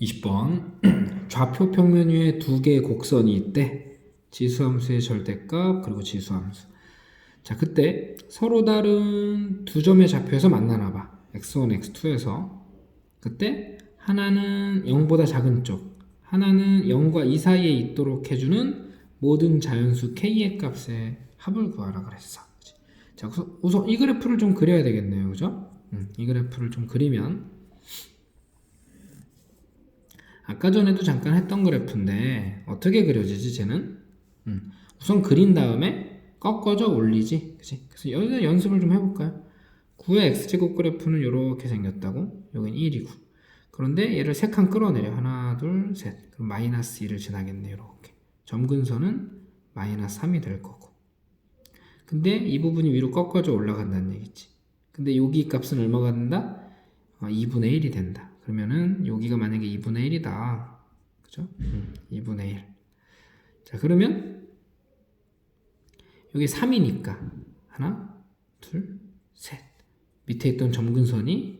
20번. 좌표 평면 위에 두 개의 곡선이 있대. 지수함수의 절대값 그리고 지수함수. 자 그때 서로 다른 두 점의 좌표에서 만나나 봐. x1 x2에서. 그때 하나는 0보다 작은 쪽. 하나는 0과 2 사이에 있도록 해주는 모든 자연수 k의 값의 합을 구하라 그랬어? 자 우선, 우선 이 그래프를 좀 그려야 되겠네요. 그죠? 음, 이 그래프를 좀 그리면 아까 전에도 잠깐 했던 그래프인데 어떻게 그려지지 쟤는? 음, 우선 그린 다음에 꺾어져 올리지. 그치? 그래서 여기서 연습을 좀 해볼까요? 9의 x제곱 그래프는 이렇게 생겼다고? 여긴 1이고 그런데 얘를 세칸 끌어내려. 하나 둘셋. 그럼 마이너스 1을 지나겠네 이렇게. 점근선은 마이너스 3이 될 거고. 근데 이 부분이 위로 꺾어져 올라간다는 얘기지. 근데 여기 값은 얼마가 된다? 어, 2분의 1이 된다 그러면은 여기가 만약에 2분의 1이다. 그죠? 음, 2분의 1 자 그러면 여기 3이니까. 하나 둘 셋. 밑에 있던 점근선이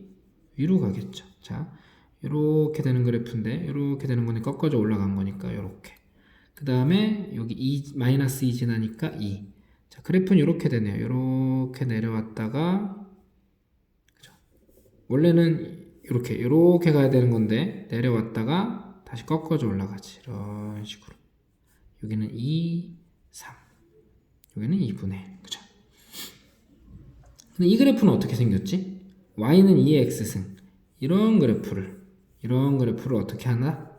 위로 가겠죠. 자 이렇게 되는 그래프인데 이렇게 되는 거는 꺾어져 올라간 거니까 이렇게. 그 다음에 여기 2 마이너스 2 지나니까 2 자, 그래프는 이렇게 되네요. 이렇게 내려왔다가 그죠? 원래는 이렇게 이렇게 가야 되는 건데 내려왔다가 다시 꺾어져 올라가지. 이런 식으로. 여기는 2 3 여기는 2분의 1 그죠? 근데 이 그래프는 어떻게 생겼지? y는 2의 x승. 이런 그래프를. 이런 그래프를 어떻게 하나?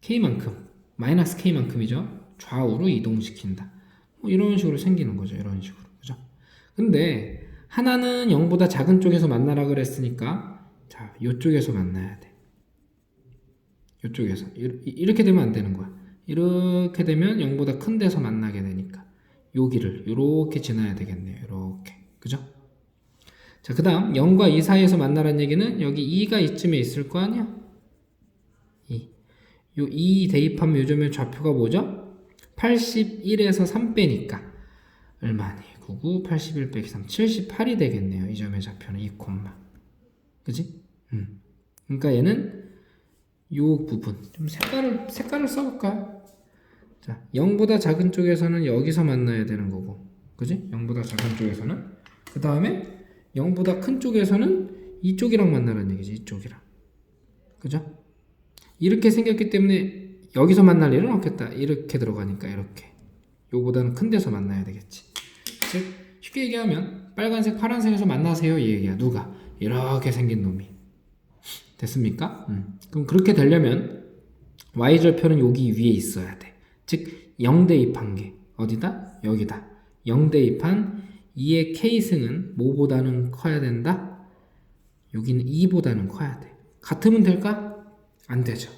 k만큼. 마이너스 k만큼이죠. 좌우로 이동시킨다. 뭐 이런 식으로 생기는 거죠. 이런 식으로. 그죠? 근데 하나는 0보다 작은 쪽에서 만나라 그랬으니까 자 이쪽에서 만나야 돼 이쪽에서 이렇게 되면 안 되는 거야 이렇게 되면 0보다 큰 데서 만나게 되니까 여기를 이렇게 지나야 되겠네요 이렇게 그죠? 자, 그 다음 0과 2 사이에서 만나라는 얘기는 여기 2가 이쯤에 있을 거 아니야? 2. 요2 대입하면 요즘에 좌표가 뭐죠? 81에서 3 빼니까 얼마니? 99, 81 빼기 3, 78이 되겠네요. 이 점의 좌표는 2 콤마. 그지? 음. 그러니까 얘는 요 부분 좀 색깔을 색깔을 써볼까요? 자, 0보다 작은 쪽에서는 여기서 만나야 되는 거고, 그지? 0보다 작은 쪽에서는 그 다음에 0보다 큰 쪽에서는 이쪽이랑 만나라는 얘기지 이쪽이랑 그죠? 이렇게 생겼기 때문에 여기서 만날 일은 없겠다 이렇게 들어가니까 이렇게 요보다는 큰 데서 만나야 되겠지 즉 쉽게 얘기하면 빨간색 파란색에서 만나세요 이 얘기야 누가 이렇게 생긴 놈이 됐습니까? 음. 그럼 그렇게 되려면 y절표는 여기 위에 있어야 돼 즉 0 대입한 게 어디다? 여기다 0 대입한 2의 k승은 뭐보다는 커야 된다? 여기는 2보다는 커야 돼. 같으면 될까? 안 되죠.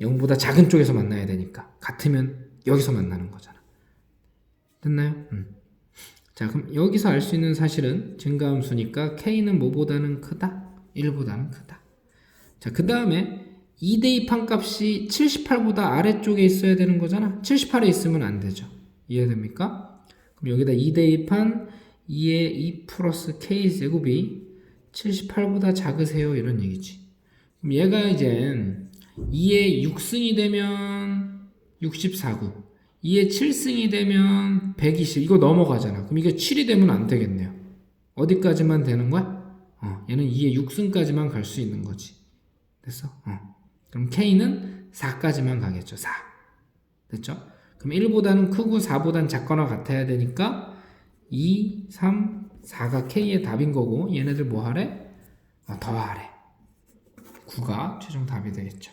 0보다 작은 쪽에서 만나야 되니까. 같으면 여기서 만나는 거잖아. 됐나요? 음. 자, 그럼 여기서 알 수 있는 사실은 증가함수니까 k는 뭐보다는 크다? 1보다는 크다. 자, 그 다음에 2 대입한 값이 78보다 아래쪽에 있어야 되는 거잖아. 78에 있으면 안 되죠. 이해됩니까? 그럼 여기다 2 대입한 2의 2 플러스 k 제곱이 78보다 작으세요 이런 얘기지 그럼 얘가 이제 2의 6승이 되면 64구 2의 7승이 되면 120 이거 넘어가잖아 그럼 이게 7이 되면 안 되겠네요 어디까지만 되는 거야? 어, 얘는 2의 6승까지만 갈 수 있는 거지 됐어? 어. 그럼 k는 4까지만 가겠죠 4 됐죠? 그럼 1보다는 크고 4보다는 작거나 같아야 되니까 2, 3, 4가 K의 답인 거고 얘네들 뭐 하래? 어, 더하래. 9가 최종 답이 되겠죠.